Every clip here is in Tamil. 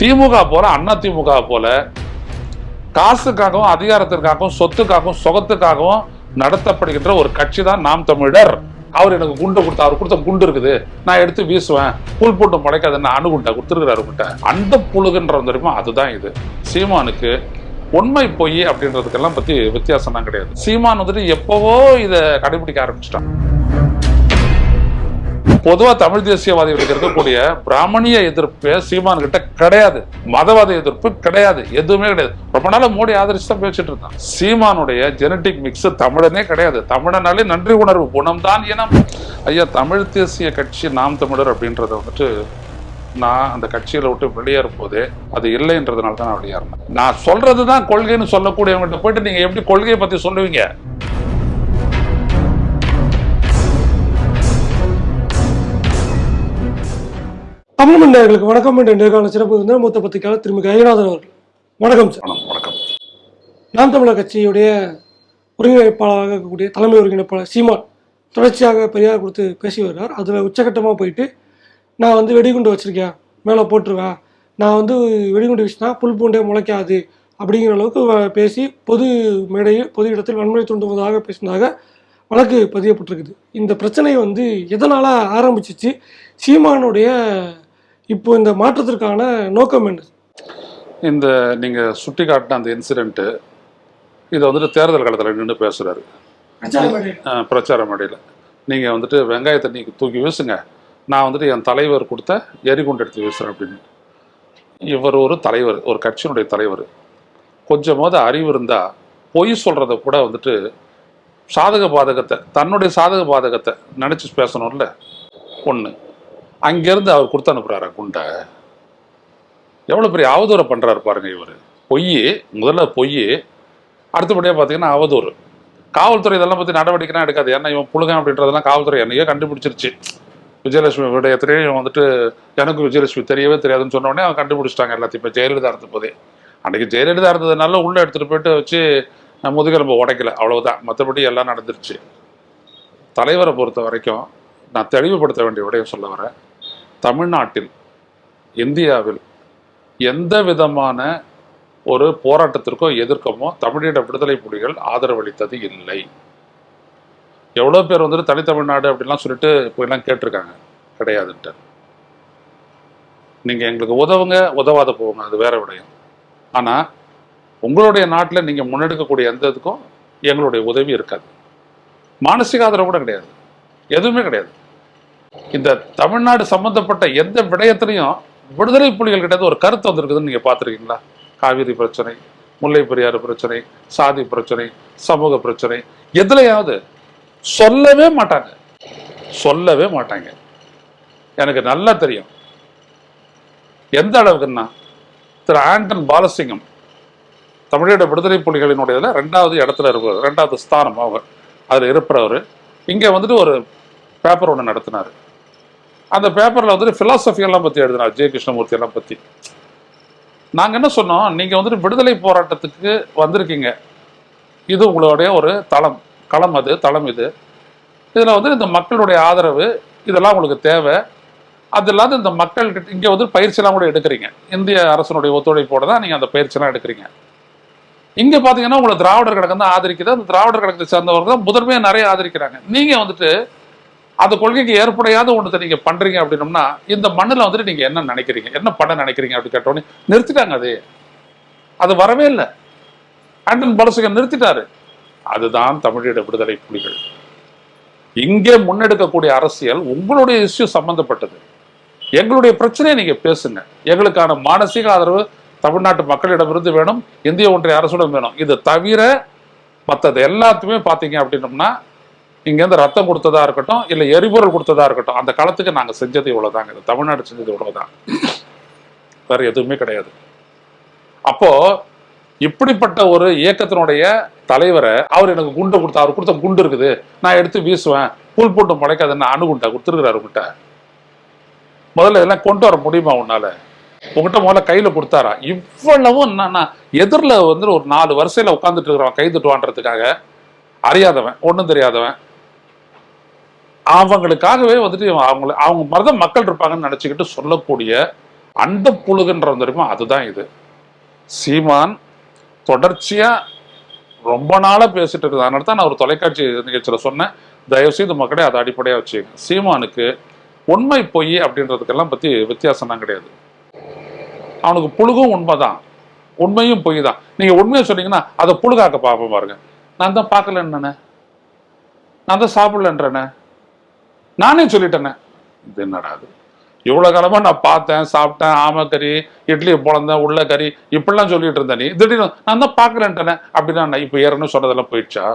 திமுக போல அண்ணா திமுக போல காசுக்காகவும் அதிகாரத்திற்காகவும் சொத்துக்காகவும் சுகத்துக்காகவும் நடத்தப்படுகின்ற ஒரு கட்சி தான் நாம் தமிழர். அவர் எனக்கு குண்டு கொடுத்தா அவர் கொடுத்த குண்டு இருக்குது. நான் எடுத்து வீசுவேன். புல் போட்டு முளைக்காது நான் அணுகுண்டை கொடுத்துருக்கிறாரு கிட்ட அந்த புழுகுன்ற தெரியுமா அதுதான் இது. சீமானுக்கு உண்மை பொய் அப்படின்றதுக்கெல்லாம் பத்தி வித்தியாசம்லாம் கிடையாது. சீமான் வந்துட்டு எப்பவோ இதை கடைபிடிக்க ஆரம்பிச்சிட்டான். பொதுவா தமிழ் தேசியவாதிகளுக்கு இருக்கக்கூடிய பிராமணிய எதிர்ப்பு சீமான் கிட்ட கிடையாது. மதவாத எதிர்ப்பு கிடையாது. எதுவுமே கிடையாது. ரொம்ப நாள மோடி ஆதரிச்சு தான் பேசிட்டு இருந்தான். சீமானுடைய ஜெனட்டிக் மிக்ஸ் தமிழனே கிடையாது. தமிழனாலே நன்றி உணர்வு குணம்தான் இனம். ஐயா தமிழ் தேசிய கட்சி நாம் தமிழர் அப்படின்றத வந்துட்டு நான் அந்த கட்சியில விட்டு வெளியேறும் போதே அது இல்லைன்றதுனால தான் நான் வெளியேறினேன். நான் சொல்றது தான் கொள்கைன்னு சொல்லக்கூடியவங்ககிட்ட போயிட்டு நீங்க எப்படி கொள்கையை பத்தி சொல்லுவீங்க? தமிழ் மன்னர்களுக்கு வணக்கம் என்ற நேர்காணல் சிறப்பு விருந்தினர் மூத்த பத்திரிகையாளர் திருமதி கைநாதன் அவர்கள். வணக்கம் சார். வணக்கம், நாம் தமிழர் கட்சியுடைய ஒருங்கிணைப்பாளராக இருக்கக்கூடிய தலைமை ஒருங்கிணைப்பாளர் சீமான் தொடர்ச்சியாக பெரியார் கொடுத்து பேசி வருகிறார். அதில் உச்சகட்டமாக போயிட்டு நான் வந்து வெடிகுண்டு வச்சிருக்கேன் மேலே போட்டுருவேன் நான் வந்து வெடிகுண்டு வீசினா புல் பூண்டே முளைக்காது அப்படிங்கிற அளவுக்கு பேசி பொது மேடையில் பொது இடத்தில் வன்முறை தூண்டுவதாக பேசினதாக வழக்கு பதியப்பட்டிருக்குது. இந்த பிரச்சனை வந்து எதனால் ஆரம்பிச்சிச்சு? சீமானுடைய இப்போ இந்த மாற்றத்திற்கான நோக்கம் என்ன? இந்த நீங்க சுட்டி காட்டின அந்த இன்சிடென்ட் இதை வந்துட்டு தேர்தல் காலத்தில் நின்று பேசுறாரு. அஹ், பிரச்சார மேடையில். நீங்க வந்துட்டு வெங்காயத்தை நீங்க தூக்கி வீசுங்க. நான் வந்துட்டு என் தலைவர் கொடுத்த எரிகுண்டு எடுத்து வீசுறேன் அப்படின்னு. இவர் ஒரு தலைவர் ஒரு கட்சியினுடைய தலைவர். கொஞ்சமாவது அறிவு இருந்தா பொய் சொல்றத கூட வந்துட்டு சாதக பாதகத்தை தன்னுடைய சாதக பாதகத்தை நினைச்சு பேசணும்ல. ஒண்ணு. அங்கேருந்து அவர் கொடுத்து அனுப்புறாரா குண்டை. எவ்வளோ பெரிய அவதூறை பண்ணுறாரு பாருங்க இவர். பொய் முதல்ல பொய் அடுத்தபடியாக பார்த்தீங்கன்னா அவதூறு. காவல்துறை இதெல்லாம் பற்றி நடவடிக்கைலாம் எடுக்காது. ஏன்னா இவன் புழுகன் அப்படின்றதெல்லாம் காவல்துறை என்னையோ கண்டுபிடிச்சிருச்சு. விஜயலட்சுமி விடயத்திலேயே இவன் வந்துட்டு எனக்கு விஜயலட்சுமி தெரியவே தெரியாதுன்னு சொன்ன அவன் கண்டுபிடிச்சிட்டாங்க எல்லாத்தையும். இப்போ ஜெயலலிதா இருந்த போதே. அன்றைக்கி ஜெயலலிதா இருந்ததுனால உள்ளே எடுத்துகிட்டு போயிட்டு வச்சு முதுகெலும்பு உடைக்கல. அவ்வளவுதான். மற்றபடி எல்லாம் நடந்துருச்சு. தலைவரை பொறுத்த வரைக்கும் நான் தெளிவுபடுத்த வேண்டிய விடயம் சொல்ல வரேன். தமிழ்நாட்டில் இந்தியாவில் எந்த விதமான ஒரு போராட்டத்திற்கோ எதிர்க்கமோ தமிழீழ விடுதலை புலிகள் ஆதரவளித்தது இல்லை. எவ்வளோ பேர் வந்துட்டு தனித்தமிழ்நாடு அப்படிலாம் சொல்லிட்டு இப்போ எல்லாம் கேட்டிருக்காங்க. கிடையாதுன்ட்டு. நீங்கள் எங்களுக்கு உதவுங்க உதவாத போங்க அது வேற விடயம். ஆனால் உங்களுடைய நாட்டில் நீங்கள் முன்னெடுக்கக்கூடிய எந்த இதுக்கும் எங்களுடைய உதவி இருக்காது. மானசிக ஆதரவு கூட கிடையாது. எதுவுமே கிடையாது. இந்த தமிழ்நாடு சம்பந்தப்பட்ட எந்த விடயத்திலையும் விடுதலை புலிகள் கிட்ட ஒரு கருத்து வந்திருக்குதுன்னு நீங்க பார்த்துருக்கீங்களா? காவிரி பிரச்சனை முல்லை பெரியாறு பிரச்சனை சாதி பிரச்சனை சமூக பிரச்சனை எதுலையாவது சொல்லவே மாட்டாங்க. சொல்லவே மாட்டாங்க. எனக்கு நல்லா தெரியும். எந்த அளவுக்குன்னா திரு ஆண்டன் பாலசிங்கம் தமிழீழ விடுதலை புலிகளினுடைய ரெண்டாவது இடத்துல இருப்பார் ரெண்டாவது ஸ்தானம் அவர். அதில் இருப்பவர். இங்கே வந்துட்டு ஒரு பேப்பர் ஒன்று நடத்தினார். அந்த பேப்பரில் வந்துட்டு ஃபிலாசபியெல்லாம் பற்றி எழுதினார் ஜெய கிருஷ்ணமூர்த்தி எல்லாம் பற்றி நாங்கள் என்ன சொன்னோம்? நீங்கள் வந்துட்டு விடுதலை போராட்டத்துக்கு வந்திருக்கீங்க. இது உங்களுடைய ஒரு தளம். களம் அது தளம் இது. இதில் வந்து இந்த மக்களுடைய ஆதரவு இதெல்லாம் உங்களுக்கு தேவை. அது இல்லாத இந்த மக்கள்கிட்ட இங்கே வந்து பயிற்சியெல்லாம் கூட எடுக்கிறீங்க. இந்திய அரசனுடைய ஒத்துழைப்போட தான் நீங்கள் அந்த பயிற்சியெல்லாம் எடுக்கிறீங்க. இங்கே பார்த்தீங்கன்னா உங்களை திராவிடர் கழகம் தான் ஆதரிக்குது. அந்த திராவிடர் கழகத்தை சேர்ந்தவர்கள் தான் முதன்மையாக நிறைய ஆதரிக்கிறாங்க. நீங்கள் வந்துட்டு அந்த கொள்கைக்கு ஏற்படையாத ஒன்றத்தை நீங்க பண்றீங்க அப்படின்னம்னா இந்த மண்ணில் வந்துட்டு நீங்க என்ன நினைக்கிறீங்க? என்ன பண்ண நினைக்கிறீங்க அப்படின்னு கேட்டோடனே நிறுத்திட்டாங்க அது. அது வரவே இல்லை. ஆண்டன் பலசுகன் நிறுத்திட்டாரு. அதுதான் தமிழீழ விடுதலை புலிகள். இங்கே முன்னெடுக்கக்கூடிய அரசியல் உங்களுடைய இஷ்யூ சம்பந்தப்பட்டது. எங்களுடைய பிரச்சனையை நீங்க பேசுங்க. எங்களுக்கான மானசீக ஆதரவு தமிழ்நாட்டு மக்களிடமிருந்து வேணும் இந்திய ஒன்றிய அரசுடன் வேணும். இது தவிர மற்றது எல்லாத்தையுமே பார்த்தீங்க அப்படின்னம்னா இங்கேருந்து ரத்தம் கொடுத்ததா இருக்கட்டும் இல்லை எரிபொருள் கொடுத்ததா இருக்கட்டும் அந்த காலத்துக்கு நாங்கள் செஞ்சது இவ்வளோதாங்க தமிழ்நாடு செஞ்சது இவ்வளோதான் வேறு எதுவுமே கிடையாது. அப்போது இப்படிப்பட்ட ஒரு இயக்கத்தினுடைய தலைவரை அவர் எனக்கு குண்டை கொடுத்தா அவர் கொடுத்த குண்டு இருக்குது. நான் எடுத்து வீசுவேன். புல் போட்டு முளைக்காது என்ன அணுகுண்டா கொடுத்துருக்குறாரு உங்கள்கிட்ட முதல்ல இதெல்லாம் கொண்டு வர முடியுமா உன்னால? உங்ககிட்ட முதல்ல கையில கொடுத்தாரா? இவ்வளவும் என்னன்னா எதிரில் வந்து ஒரு நாலு வரிசையில உட்காந்துட்டு இருக்கிறவன் கை திட்டுவான்றதுக்காக அறியாதவன் ஒன்றும் தெரியாதவன். அவங்களுக்காகவே வந்துட்டு அவங்கள அவங்க மதம் மக்கள் இருப்பாங்கன்னு நினச்சிக்கிட்டு சொல்லக்கூடிய அந்த புழுகுன்ற தெரியுமா அதுதான் இது. சீமான் தொடர்ச்சியாக ரொம்ப நாளாக பேசிட்டு இருக்குது. அதனால தான் நான் ஒரு தொலைக்காட்சி நிகழ்ச்சியில் சொன்னேன். தயவு செய்து மக்களே அதை அடிப்படையாக வச்சுக்கங்க. சீமானுக்கு உண்மை பொய் அப்படின்றதுக்கெல்லாம் பற்றி வித்தியாசம்லாம் கிடையாது. அவனுக்கு புழுகும் உண்மை தான் உண்மையும் பொய் தான் நீங்கள் உண்மையை சொன்னீங்கன்னா அதை புழுகாக்க பார்ப்போம் பாருங்க நான் தான் பார்க்கலன்றேனே நான் தான் சாப்பிடலன்றேனே. நானே சொல்லிட்டேனே. இது என்னடா அது? இவ்வளோ காலமாக நான் பார்த்தேன் சாப்பிட்டேன் ஆமக்கறி இட்லி பிறந்தேன் உள்ள கறி இப்படிலாம் சொல்லிட்டு இருந்தேன் நீ. திடீர்னு நான் தான் பார்க்கலன்ட்டேனே அப்படின்னா நான் இப்போ ஏறணும்னு சொன்னதெல்லாம் போயிடுச்சா?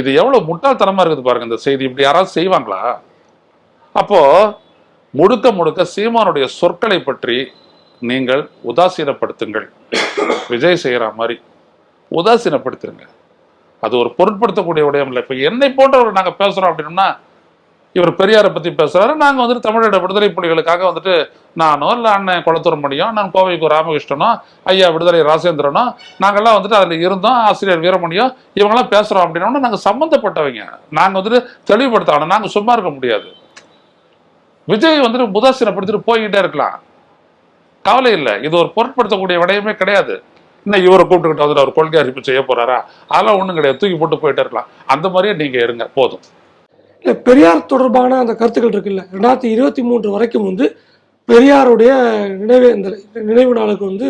இது எவ்வளோ முட்டாள்தனமா இருக்குது பாருங்க இந்த செய்தி. இப்படி யாராவது செய்வாங்களா? அப்போ முழுக்க முழுக்க சீமானுடைய சொற்களை பற்றி நீங்கள் உதாசீனப்படுத்துங்கள். விஜய் செய்கிற மாதிரி உதாசீனப்படுத்துருங்க. அது ஒரு பொருட்படுத்தக்கூடிய விடயம் இல்லை இப்போ என்னை போன்றவர்கள் நாங்கள் பேசுகிறோம் அப்படின்னா இவர் பெரியாரை பத்தி பேசுறாரு. நாங்க வந்துட்டு தமிழோட விடுதலை புலிகளுக்காக வந்துட்டு நானோ இல்லை அண்ணன் குளத்தூர் மணியோ நான் கோவைக்கு ராமகிருஷ்ணனோ ஐயா விடுதலை ராசேந்திரனோ நாங்கெல்லாம் வந்துட்டு அதுல இருந்தோம். ஆசிரியர் வீரமணியோ இவங்கெல்லாம் பேசுறோம் அப்படின்னா நாங்க சம்மந்தப்பட்டவங்க நாங்க வந்துட்டு தெளிவுபடுத்தணும். நாங்க சும்மா இருக்க முடியாது. விஜய் வந்துட்டு உதாசீனப்படுத்திட்டு போய்கிட்டே இருக்கலாம். கவலை இல்லை. இது ஒரு பொருட்படுத்தக்கூடிய விடயமே கிடையாது. இன்னும் இவரை கூப்பிட்டுக்கிட்டு வந்துட்டு அவர் கொள்கை அறிவிப்பு செய்ய போறாரா? அதெல்லாம் ஒன்றும் கிடையாது. தூக்கி போட்டு போயிட்டே இருக்கலாம். அந்த மாதிரியே நீங்க இருங்க. போதும். இல்லை பெரியார் தொடர்பான அந்த கருத்துக்கள் இருக்குல்ல. ரெண்டாயிரத்தி இருபத்தி மூன்று வரைக்கும் வந்து பெரியாருடைய நினைவு இந்த நினைவு நாளுக்கு வந்து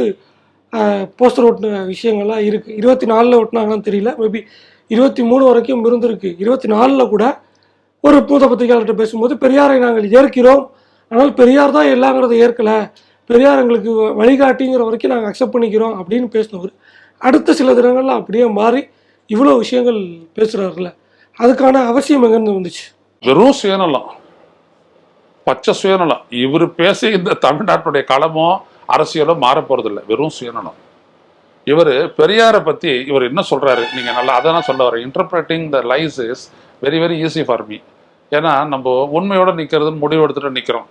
போஸ்டர் ஒட்டின விஷயங்கள்லாம் இருக்குது இருபத்தி நாலில் ஒட்டினாங்கன்னு தெரியல. மேபி இருபத்தி மூணு வரைக்கும் இருந்திருக்கு. இருபத்தி நாலில் கூட ஒரு மூத்த பத்திரிகையாளர்கிட்ட பேசும்போது பெரியாரை நாங்கள் ஏற்கிறோம். ஆனால் பெரியார் தான் எல்லாங்கிறத ஏற்கலை. பெரியார் எங்களுக்கு வ- வழிகாட்டிங்கிற வரைக்கும் நாங்கள் அக்செப்ட் பண்ணிக்கிறோம். அப்படின்னு பேசினவர். அடுத்த சில தினங்கள்ல அப்படியே மாறி இவ்வளோ விஷயங்கள் பேசுகிறாருல அதுக்கான அவசியம் எங்கேருந்து வந்துச்சு? வெறும் சுயநலம். பச்சை சுயநலம். இவர் பேசி இந்த தமிழ்நாட்டுடைய களமோ அரசியலோ மாற போறதில்ல. வெறும் சுயநலம். இவர் பெரியாரை பற்றி இவர் என்ன சொல்கிறாரு நீங்கள் நல்லா அதான் சொல்ல வர. Interpreting the lies is very very easy for me ஏன்னா நம்ம உண்மையோடு நிற்கிறதுன்னு முடிவு எடுத்துகிட்டு நிற்கிறோம்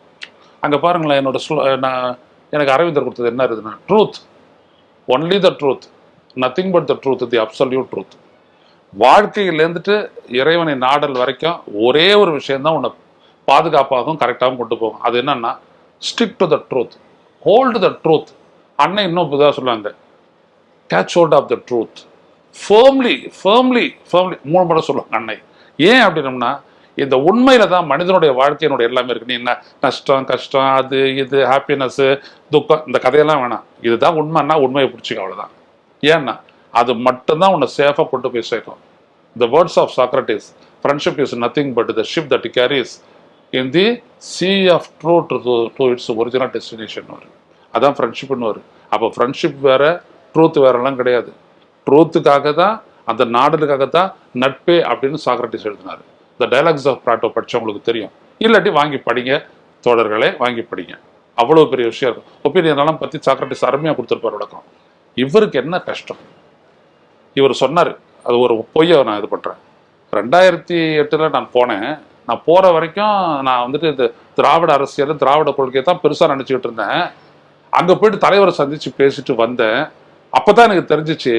அங்கே பாருங்களேன் என்னோட ஸ்லோ- நான் எனக்கு அரவிந்தர் கொடுத்தது என்ன இருக்குதுன்னா truth only the truth nothing but the truth the absolute truth வாழ்க்கையிலேருந்துட்டு இறைவனை நாடல் வரைக்கும் ஒரே ஒரு விஷயம்தான் உன்னை பாதுகாப்பாகவும் கரெக்டாகவும் கொண்டு போகும். அது என்னன்னா stick to the truth hold the truth அண்ணன் இன்னும் புதுதாக சொல்லுவாங்க catch hold of the truth firmly firmly firmly மூணு முறை சொல்லுவாங்க அன்னை ஏன் அப்படின்னம்னா இந்த உண்மையில தான் மனிதனுடைய வாழ்க்கையினுடைய எல்லாமே இருக்கு. நீ என்ன நஷ்டம் கஷ்டம் அது இது ஹாப்பினஸ் துக்கம் இந்த கதையெல்லாம் வேணாம். இதுதான் உண்மைன்னா உண்மையை பிடிச்சிக்க அவ்வளோதான் ஏன்னா அது மட்டும்தான் உன்னை சேஃபாக கொண்டு போய் சேர்க்கும். The words of Socrates friendship is nothing but the ship that carries in the sea of true to to its original destination வரும் அதான் ஃப்ரெண்ட்ஷிப்னு வரும் அப்போ ஃப்ரெண்ட்ஷிப் வேற ட்ரூத் வேறெல்லாம் கிடையாது. ட்ரூத்துக்காக தான் அந்த நாடலுக்காக தான் நட்பே அப்படின்னு சாக்ரட்டிஸ் எழுதினார். த டைலாக்ஸ் ஆஃப் பிராட்டோ படித்தவங்களுக்கு தெரியும். இல்லாட்டி வாங்கி படிங்க தோழர்களே வாங்கி படிங்க. அவ்வளோ பெரிய விஷயம். இருக்கும் ஒப்பீனியன் பற்றி சாக்ரட்டிஸ் அருமையாக கொடுத்துருப்பார் விளக்கம் இவருக்கு என்ன கஷ்டம்? இவர் சொன்னார் அது ஒரு பொய்யை நான் இது பண்ணுறேன் ரெண்டாயிரத்தி எட்டில் நான் போனேன். நான் போகிற வரைக்கும் நான் வந்துட்டு இந்த திராவிட அரசியல் திராவிட கொள்கையை தான் பெருசாக நினச்சிக்கிட்டு இருந்தேன். அங்கே போயிட்டு தலைவரை சந்தித்து பேசிட்டு வந்தேன். அப்போ தான் எனக்கு தெரிஞ்சிச்சு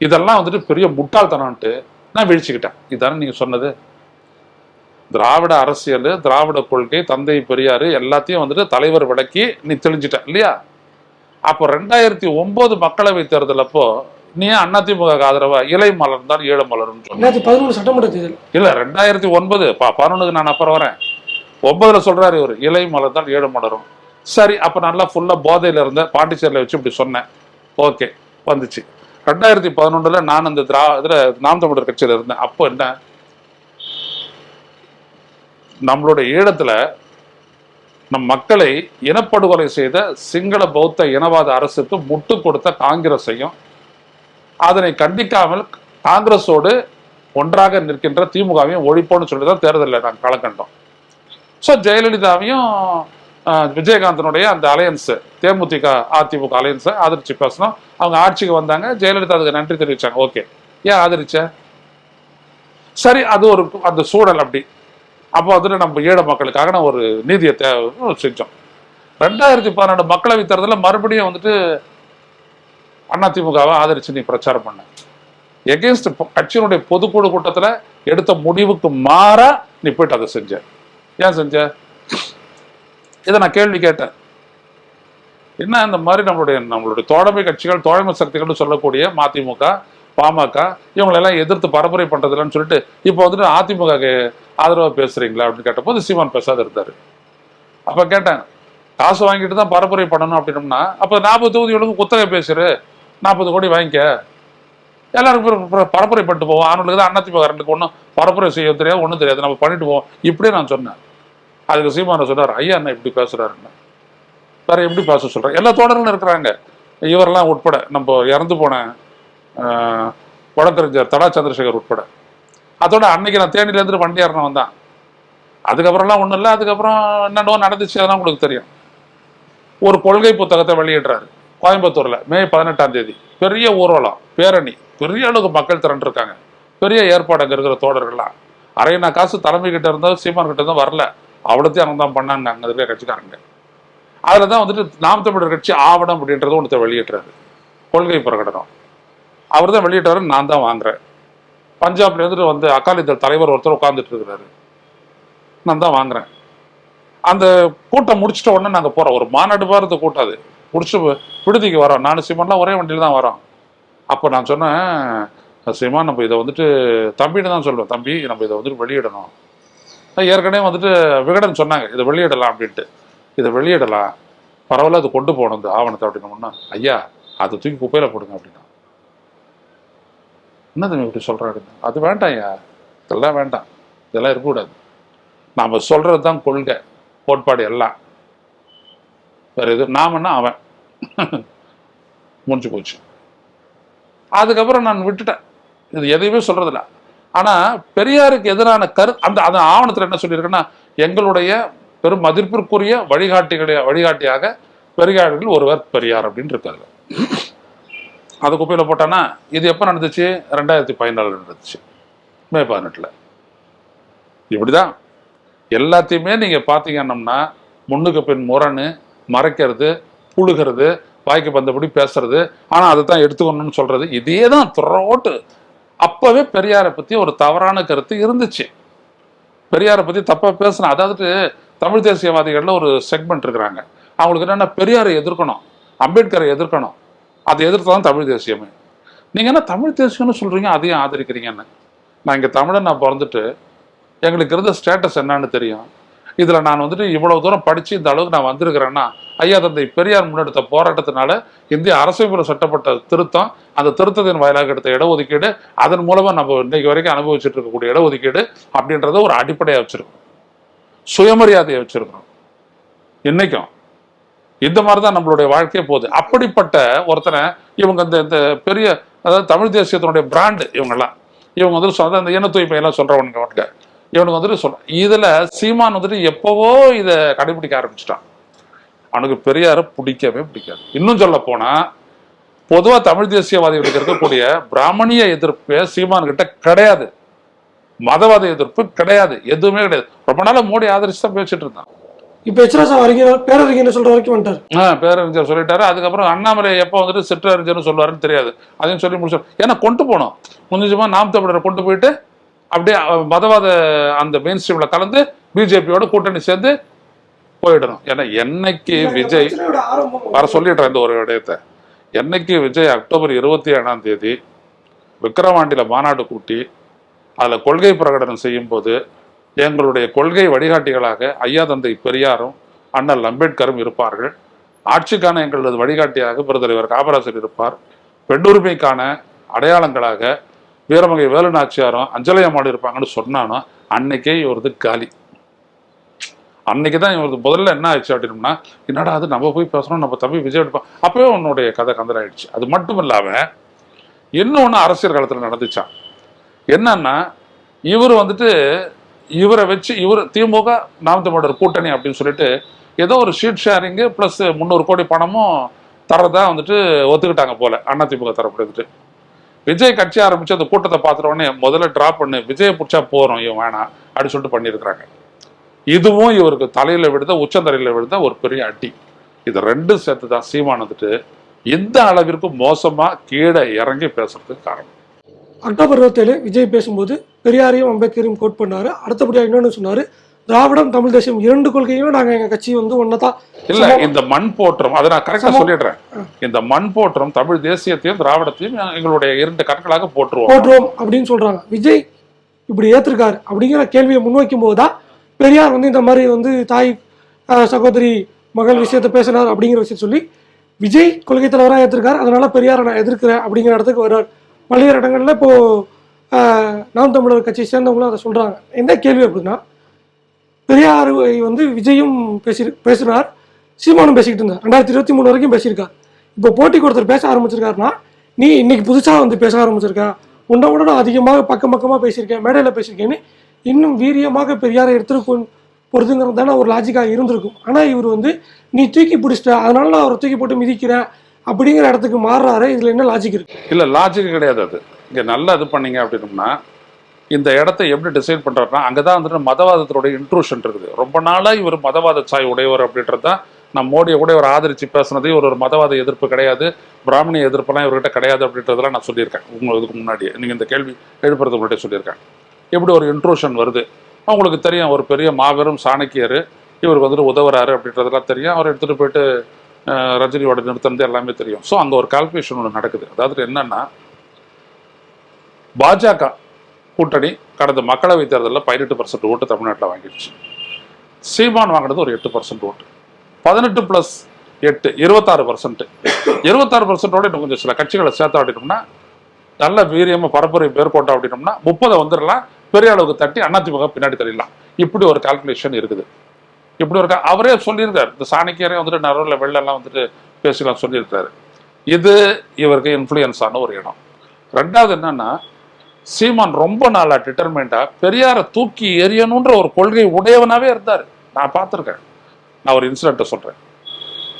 இதெல்லாம் வந்துட்டு பெரிய முட்டாள்தனம்ன்ட்டு நான் வீழ்ச்சிக்கிட்டேன். இதானே நீங்கள் சொன்னது. திராவிட அரசியல் திராவிட கொள்கை தந்தை பெரியார் எல்லாத்தையும் வந்துட்டு தலைவர் விளக்கி நீ தெளிஞ்சிட்ட இல்லையா? அப்போ ரெண்டாயிரத்தி ஒம்பது மக்களவை தேர்தல் அப்போ நீ அதிமுக ஆதரவா? இலை மலர்ந்தால் ஈழ பதிமூணு சட்டமன்ற தேர்தல். இல்ல ரெண்டாயிரத்தி ஒன்பது. பதினொன்றுக்கு நான் அப்புறம் வரேன். ஒன்பதுல சொல்றாரு இவர் இலை மலர்ந்தால் ஈழ மலரும். சரி அப்ப நல்லா ஃபுல்லா போதையில இருந்த பாண்டிச்சேரியில வச்சு இப்படி சொன்னேன். ஓகே வந்துச்சு. ரெண்டாயிரத்தி பதினொன்றுல நான் அந்த திரா இதுல நாம் தமிழர் கட்சியில இருந்தேன். அப்போ என்ன? நம்மளுடைய ஈழத்துல நம் மக்களை இனப்படுகொலை செய்த சிங்கள பௌத்த இனவாத அரசுக்கு முட்டு கொடுத்த காங்கிரஸையும் அதனை கண்டிக்காமல் காங்கிரஸோடு ஒன்றாக நிற்கின்ற திமுகவையும் ஒழிப்போன்னு சொல்லி தான் தேர்தலில் நாங்கள் களக்கண்டோம் ஸோ ஜெயலலிதாவையும் விஜயகாந்தனுடைய அந்த அலையன்ஸ் தேமுதிக அதிமுக அலையன்ஸை ஆதரிச்சு பேசணும் அவங்க ஆட்சிக்கு வந்தாங்க. ஜெயலலிதா அதுக்கு நன்றி தெரிவிச்சாங்க. ஓகே ஏன் ஆதரிச்ச? சரி அது ஒரு அந்த சூழல் அப்படி. அப்போ வந்துட்டு நம்ம ஈழ மக்களுக்காக நான் ஒரு நீதியை செஞ்சோம். ரெண்டாயிரத்தி பன்னெண்டு மக்களவை தேர்தலில் மறுபடியும் வந்துட்டு அதிமுகவை ஆதரிச்சு நீ பிரச்சாரம் பண்ண. எகேன்ஸ்ட் கட்சியினுடைய பொதுக்குழு கூட்டத்தில் எடுத்த முடிவுக்கு மாறா நீ போயிட்டு அதை செஞ்ச. ஏன் செஞ்ச? இதை நான் கேள்வி கேட்டேன். என்ன இந்த மாதிரி நம்மளுடைய நம்மளுடைய தோழமை கட்சிகள் தோழமை சக்திகள்னு சொல்லக்கூடிய மதிமுக பாமக இவங்களெல்லாம் எதிர்த்து பரப்புரை பண்றதில்லன்னு சொல்லிட்டு இப்போ வந்துட்டு அதிமுக ஆதரவாக ஆதரவா பேசுறீங்களா அப்படின்னு கேட்டபோது சீமான் பேசாத இருந்தாரு. அப்ப கேட்டேன் காசு வாங்கிட்டு தான் பரப்புரை பண்ணணும் அப்படின்னம்னா அப்ப நாற்பது தொகுதிகளுக்கு குத்தகை பேசுகிறேன் நாற்பது கோடி வாங்கிக்க. எல்லாருக்கும் பரப்புரை பண்ணிட்டு போவோம். அவனுக்கு தான் அதிமுக ரெண்டுக்கு ஒன்றும் பரப்புரை செய்ய தெரியாது ஒன்றும் தெரியாது. நம்ம பண்ணிட்டு போவோம். இப்படியே நான் சொன்னேன். அதுக்கு சீமான சொன்னார் ஐயா அண்ணா இப்படி பேசுறாருன்னு. வேற எப்படி பேச சொல்கிறேன் எல்லா தோழர்களும் இருக்கிறாங்க. இவரெல்லாம் உட்பட நம்ம இறந்து போன வழக்கறிஞர் தடா சந்திரசேகர் உட்பட. அதோட அன்னைக்கு நான் தேனிலேருந்து இருந்து வண்டி வந்தான் அதுக்கப்புறம்லாம் ஒன்றும் இல்லை. அதுக்கப்புறம் என்னென்னவோ நடந்துச்சு. அதெல்லாம் உங்களுக்கு தெரியும். ஒரு கொள்கை புத்தகத்தை வெளியிடுறாரு. கோயம்புத்தூர்ல மே பதினெட்டாம் தேதி. பெரிய ஊர்வலம் பேரணி. பெரிய அளவுக்கு மக்கள் திரண்டிருக்காங்க. பெரிய ஏற்பாடு அங்க இருக்கிற தோழர்கள்லாம். அரையணா காசு தலைமை கிட்ட இருந்தால் சீமான் கிட்ட தான் வரல. அவ்வளோத்தையும் அவங்க தான் பண்ணாங்க அங்கே இருக்கிற கட்சிக்காரங்க. அதில் தான் வந்துட்டு நாம் தமிழர் கட்சி ஆவணம் அப்படின்றத ஒன்றத்தை வெளியிட்டுறாரு. கொள்கை பிரகடனம். அவர் தான் வெளியிட்டாரு நான் தான் வாங்குறேன். பஞ்சாப்ல இருந்துட்டு வந்து அகாலிதள் தலைவர் ஒருத்தர் உட்கார்ந்துட்டு இருக்கிறாரு. நான் தான் வாங்குறேன். அந்த கூட்டம் முடிச்சிட்ட உடனே நாங்கள் போகிறோம் ஒரு மாநாடு பாரத கூட்டம் அது. பிடிச்சி விடுதிக்கு வரோம். நானும் சிமன்லாம் ஒரே வண்டியில் தான் வரோம். அப்போ நான் சொன்னேன் சிமா நம்ம இதை வந்துட்டு தம்பின்னு தான் சொல்லுவேன் தம்பி நம்ம இதை வந்துட்டு வெளியிடணும். ஏற்கனவே வந்துட்டு விகடன் சொன்னாங்க இதை வெளியிடலாம் அப்படின்ட்டு. இதை வெளியிடலாம். பரவாயில்ல அது கொண்டு போகணும் இந்த ஆவணத்தை அப்படின்னோம்னா ஐயா அதை தூக்கி குப்பையில் போடுங்க அப்படின்னா. என்ன தம்பி இப்படி சொல்றாரு அது வேண்டாம் ஐயா. இதெல்லாம் வேண்டாம். இதெல்லாம் இருக்கக்கூடாது. நாம் சொல்கிறது தான் கொள்கை. கோட்பாடு எல்லாம். வேறு எது நாமன்னா அவன். முடிஞ்சு போச்சு. அதுக்கப்புறம் நான் விட்டுட்டேன். இது எதையுமே சொல்றதில்ல. ஆனா பெரியாருக்கு எதிரான கரு அந்த அந்த ஆவணத்துல என்ன சொல்லியிருக்குன்னா எங்களுடைய பெரும் மதிப்பிற்குரிய வழிகாட்டிகளை வழிகாட்டியாக பெரியார்கள் ஒருவர் பெரியார் அப்படின்னு இருக்காரு அது குப்பையில போட்டானா இது எப்போ நடந்துச்சு? ரெண்டாயிரத்தி பதினாலு நடந்துச்சு. மே பதினெட்டுல. இப்படிதான். எல்லாத்தையுமே நீங்கள் பாத்தீங்கன்னா முன்னுக்கு பின் முரணு மறைக்கிறது புழுகிறது வாய்க்கு வந்தபடி பேசுறது. ஆனால் அதை தான் எடுத்துக்கணும்னு சொல்றது. இதே தான் துறோட்டு அப்பவே பெரியாரை பத்தி ஒரு தவறான கருத்து இருந்துச்சு. பெரியாரை பத்தி தப்பா பேசின அதாவது தமிழ் தேசியவாதிகள்ல ஒரு செக்மெண்ட் இருக்கிறாங்க. அவங்களுக்கு என்னன்னா பெரியாரை எதிர்க்கணும் அம்பேத்கரை எதிர்க்கணும். அதை எதிர்த்து தான் தமிழ் தேசியமே. நீங்க என்ன தமிழ் தேசியம்னு சொல்றீங்க? அதையும் ஆதரிக்கிறீங்கன்னு? நான் இங்க தமிழன் நான் பிறந்துட்டு எங்களுக்கு இருந்த ஸ்டேட்டஸ் என்னன்னு தெரியும். இதுல நான் வந்துட்டு இவ்வளவு தூரம் படிச்சு இந்த அளவுக்கு நான் வந்திருக்கிறேன்னா ஐயா தந்தை பெரியார் முன்னெடுத்த போராட்டத்தினால இந்திய அரசமைப்பில் சட்டப்பட்ட திருத்தம் அந்த திருத்தத்தின் வாயிலாக எடுத்த இடஒதுக்கீடு அதன் மூலமா நம்ம இன்னைக்கு வரைக்கும் அனுபவிச்சுட்டு இருக்கக்கூடிய இடஒதுக்கீடு அப்படின்றத ஒரு அடிப்படையாக வச்சிருக்கோம். சுயமரியாதையை வச்சிருக்கிறோம் இன்னைக்கும் இந்த மாதிரி தான் நம்மளுடைய வாழ்க்கையே போகுது. அப்படிப்பட்ட ஒருத்தனை இவங்க இந்த இந்த பெரிய அதாவது தமிழ் தேசியத்தினுடைய பிராண்டு இவங்கெல்லாம். இவங்க வந்து சொந்த இந்த இன தூய்மை எல்லாம் அவன்கிட்ட இவனுக்கு வந்துட்டு சொல்ல இதுல சீமான் வந்துட்டு எப்பவோ இதை கடைபிடிக்க ஆரம்பிச்சிட்டான். அவனுக்கு பெரியாரை பிடிக்கவே பிடிக்காது. இன்னும் சொல்ல போனா பொதுவா தமிழ் தேசியவாதிகளுக்கு இருக்கக்கூடிய பிராமணிய எதிர்ப்பு சீமான் கிட்ட கிடையாது. மதவாத எதிர்ப்பு கிடையாது. எதுவுமே கிடையாது. ரொம்ப நாளா மோடி ஆதரிச்சு தான் பேசிட்டு இருந்தான். இப்போ எச்ராசா அறிஞர் பேரறிஞர் சொல்ற வரைக்கும் வந்துட்டார். பேரறிஞர் சொல்லிட்டாரு. அதுக்கப்புறம் அண்ணாமலை எப்போ வந்துட்டு சிற்றறிஞர்னு சொல்லுவாருன்னு தெரியாது. அதையும் சொல்லி முடிச்சார் ஏன்னா கொண்டு போனோம். கொஞ்சமா நாம் தமிழரை கொண்டு போயிட்டு அப்படியே மதவாத அந்த மெயின் ஸ்ட்ரீம்ல கலந்து பிஜேபியோட கூட்டணி சேர்ந்து போயிடணும். ஏன்னா என்னைக்கு விஜய் வர சொல்லிடுறேன் இந்த ஒரு விடயத்தை. என்னைக்கு விஜய் அக்டோபர் இருபத்தி ஏழாம் தேதி விக்கிரவாண்டியில மாநாடு கூட்டி அதுல கொள்கை பிரகடனம் செய்யும்போது எங்களுடைய கொள்கை வழிகாட்டிகளாக ஐயா தந்தை பெரியாரும் அண்ணல் அம்பேத்கரும் இருப்பார்கள். ஆட்சிக்கான எங்களது வழிகாட்டியாக பெருந்தலைவர் காமராஜர் இருப்பார். பெண்ணுரிமைக்கான அடையாளங்களாக வீரமகை வேலு நாச்சியாரும் அஞ்சலி இருப்பாங்கன்னு சொன்னானோ அன்னைக்கே இவரது காலி. அன்னைக்கு தான் இவரது முதல்ல என்ன ஆயிடுச்சு அப்படின்னா என்னடா அது நம்ம போய் பேசணும் நம்ம தம்பி விஜய் எடுப்போம் அப்பவே உன்னுடைய கதை கந்தலாயிடுச்சு அது மட்டும் இல்லாம இன்னொன்று அரசியல் காலத்தில் நடந்துச்சான் என்னன்னா இவர் வந்துட்டு இவரை வச்சு இவர் திமுக நாம் தமிழர் கூட்டணி அப்படின்னு சொல்லிட்டு ஏதோ ஒரு ஷீட் ஷேரிங்கு ப்ளஸ் முந்நூறு கோடி பணமும் தரதான் வந்துட்டு ஒத்துக்கிட்டாங்க போல அண்ணா திமுக தரப்பு விஜய் கட்சி ஆரம்பிச்சு அந்த கூட்டத்தை பார்த்துட்ட உடனே முதல்ல டிராப் பண்ணு. விஜயை பிடிச்சா போறோம். இவன் வேணாம். அப்படின்னு சொல்லிட்டு பண்ணியிருக்கிறாங்க. இதுவும் இவருக்கு தலையில விழுந்த உச்சந்தலையில விழுந்த ஒரு பெரிய அடி. இது ரெண்டும் சேர்த்து தான் சீமான் வந்துட்டு எந்த அளவிற்கு மோசமா கீழே இறங்கி பேசுறதுக்கு காரணம்? அக்டோபர் இருபத்தேழு விஜய் பேசும்போது பெரியாரையும் அம்பேத்கரையும் கோட் பண்ணாரு. அடுத்தபடியாக இன்னொன்று சொன்னாரு. திராவிடம் தமிழ் தேசியம் இரண்டு கொள்கையுமே நாங்க எங்க கட்சி வந்து ஒன்னதான் இல்ல இந்த மண் போற்றம் அதை நான் கரெக்டா சொல்லிடுறேன். இந்த மண் போற்றம் தமிழ் தேசியத்தையும் திராவிடத்தையும் எங்களுடைய இரண்டு கற்களாக போற்றுவோம். போற்றுவோம் அப்படின்னு சொல்றாங்க. விஜய் இப்படி ஏத்திருக்காரு அப்படிங்கிற கேள்வியை முன்வைக்கும் போதுதான் பெரியார் வந்து இந்த மாதிரி வந்து தாய் சகோதரி மகள் விஷயத்த பேசினார் அப்படிங்கிற விஷயத்த சொல்லி விஜய் கொள்கை தலைவராக ஏற்றிருக்காரு அதனால பெரியாரை நான் எதிர்க்கிறேன் அப்படிங்கிற இடத்துக்கு வர்றார். பல்வேறு இடங்கள்ல இப்போ நாம் தமிழர் கட்சியை சேர்ந்தவங்களும் அதை சொல்றாங்க. என்ன கேள்வி அப்படின்னா பெரியார் வந்து விஜயும் பேசி பேசினார் சீமானும் பேசிக்கிட்டு இருந்தார். ரெண்டாயிரத்தி இருபத்தி மூணு வரைக்கும் பேசியிருக்கார். இப்போ போட்டிக்கு ஒருத்தர் பேச ஆரம்பிச்சிருக்காருன்னா நீ இன்னைக்கு புதுசாக வந்து பேச ஆரம்பிச்சிருக்க. உன்னை உடனே அதிகமாக பக்கம் பக்கமாக பேசியிருக்கேன் மேடையில் பேசியிருக்கேன்னு இன்னும் வீரியமாக பெரியாரை எடுத்துட்டு போகிறதுங்கிறது தானே ஒரு லாஜிக்காக இருந்திருக்கும். ஆனால் இவர் வந்து நீ தூக்கி பிடிச்சிட்ட அதனால நான் அவரை தூக்கி போட்டு மிதிக்கிறேன் அப்படிங்கிற இடத்துக்கு மாறுறாரு. இதில் என்ன லாஜிக் இருக்கு? இல்லை லாஜிக் கிடையாது அது. இங்கே நல்லா இது பண்ணீங்க அப்படின்னம்னா இந்த இடத்த எப்படி டிசைட் அங்கே தான் வந்துட்டு மதவாதத்தினுடைய இன்ட்ரூஷன் இருக்குது. ரொம்ப நாளாக இவர் மதவாத சாய் உடையவர் அப்படின்றது தான் நான் மோடியை கூட இவர் ஆதரித்து பேசுனது இவர் ஒரு மதவாத எதிர்ப்பு கிடையாது. பிராமணிய எதிர்ப்பெல்லாம் இவர்கிட்ட கிடையாது அப்படின்றதெல்லாம் நான் சொல்லியிருக்கேன். உங்களுக்கு இதுக்கு முன்னாடியே. நீங்கள் இந்த கேள்வி எழுப்புறது முன்னாடியே சொல்லியிருக்கேன். எப்படி ஒரு இன்ட்ரூஷன் வருது? அவங்களுக்கு தெரியும் ஒரு பெரிய மாபெரும் சாணக்கியர். இவருக்கு வந்துட்டு உதவுறாரு அப்படின்றதெல்லாம் தெரியும். அவர் எடுத்துகிட்டு போயிட்டு ரஜினியோட நிறுத்தினது எல்லாமே தெரியும். ஸோ அங்கே ஒரு கால்குலேஷன் ஒன்று நடக்குது. அதாவது என்னன்னா பாஜக கூட்டணி கடந்த மக்களவைத் தேர்தலில் பதினெட்டு பர்சன்ட் ஓட்டு தமிழ்நாட்டில் வாங்கிடுச்சு. சீமான் வாங்கினது ஒரு எட்டு பர்சன்ட் ஓட்டு. பதினெட்டு ப்ளஸ் எட்டு இருபத்தாறு பர்சன்ட் இருபத்தாறு பர்சன்டோட இன்னும் கொஞ்சம் சில கட்சிகளை சேர்த்தா அப்படின்னோம்னா நல்ல வீரியமாக பரப்புரை பேர் அப்படின்னோம்னா முப்பதை வந்துடலாம். பெரிய அளவுக்கு தட்டி அதிமுக பின்னாடி தள்ளிடலாம். இப்படி ஒரு கால்குலேஷன் இருக்குது. இப்படி ஒரு அவரே சொல்லியிருக்கார். இந்த சாணிக்கரே வந்துட்டு நரவில் வெள்ளெல்லாம் வந்துட்டு பேசலாம் சொல்லியிருக்காரு. இது இவருக்கு இன்ஃப்ளூயன்ஸான ஒரு இடம். ரெண்டாவது என்னன்னா சீமான் ரொம்ப நாளா டிட்டர்மெண்டா பெரியாரை தூக்கி எரியணுன்ற ஒரு கொள்கை உடையவனாவே இருந்தார். நான் பார்த்துருக்கேன். நான் ஒரு இன்சிடென்ட்டை சொல்றேன்.